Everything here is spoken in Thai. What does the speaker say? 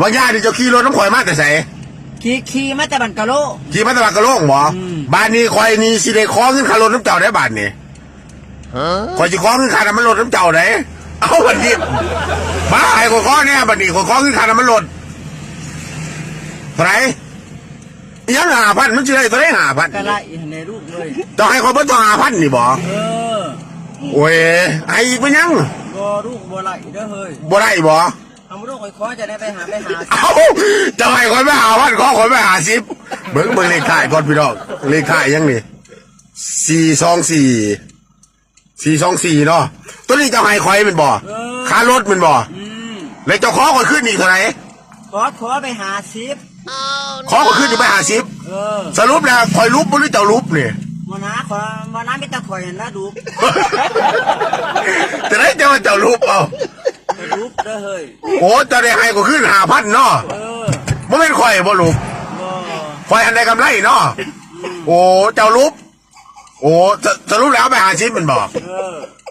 บางย่านี่เจ้าขี่รถน้ำข่อยมาแต่ใส่ขี่ขี่มาแต่บันกะโล ขี่มาตะวันกระโล่งบ่อืมบ้านนี้ข่อยนี่สิได้คล้องขึ้นคารถน้ำเจ้าได้บ้านนี้ข่อยสิคล้องขึ้นคาน้ำมันรถน้ำเจ้าได้เอาบัดนี้บ้าไอ้ข่อยคล้องเนี่ยบัดนี้ข่อยคล้องขึ้นคาน้ำมันรถเท่าไหร่อีหยังหาพันมันจะได้เท่าไหรหาพันกะไล่ในลูกเลยจะให้ข่อยเพิ่นต้องหาพันนี่บ่เออโอ้ยไอ้อีกเป็นหยัง บ่ลูกบ่ไล่เด้อเฮ้ยบ่ได้บ่ เอามาลูกไอ้ขอจะได้ไปหาไปหาเอาจะให้ข่อยไปหาพันขอข่อยไปหาสิบเบิ่งเบิ่งเลขท้ายก่อนพี่น้องเลขท้ายยังนี่สี่สองสี่สี่สองสี่เนาะตัวนี้เจะให้ข่อยเป็นบ่ค่ารถเป็นบ่อืมแล้วเจ้าขอข่อยขึ้นอีกเท่าไหร่ขอขอไปหาซิปขอข่อยขึ้นอีกไปหาสิบเออสรุปแล้วข่อยรูปบ่หรือเจ้ารูปนี่บ่นะขอบ่นะมีแต่ข่อยนั่นนะดูจะได้เจ้าว่าเจ้ารูปเอา ไปดูเด้อเฮ้ยโอ้เจะได้ให้ก็ขึ้นหาพันเนาะเออบ่เป็นข่อยบ่รูปบ่ข่อยอันใดกำไรเนาะโอ้เจ้ารูปโอ้สสรุปแล้วไปหาชิ้นมันบอก เออ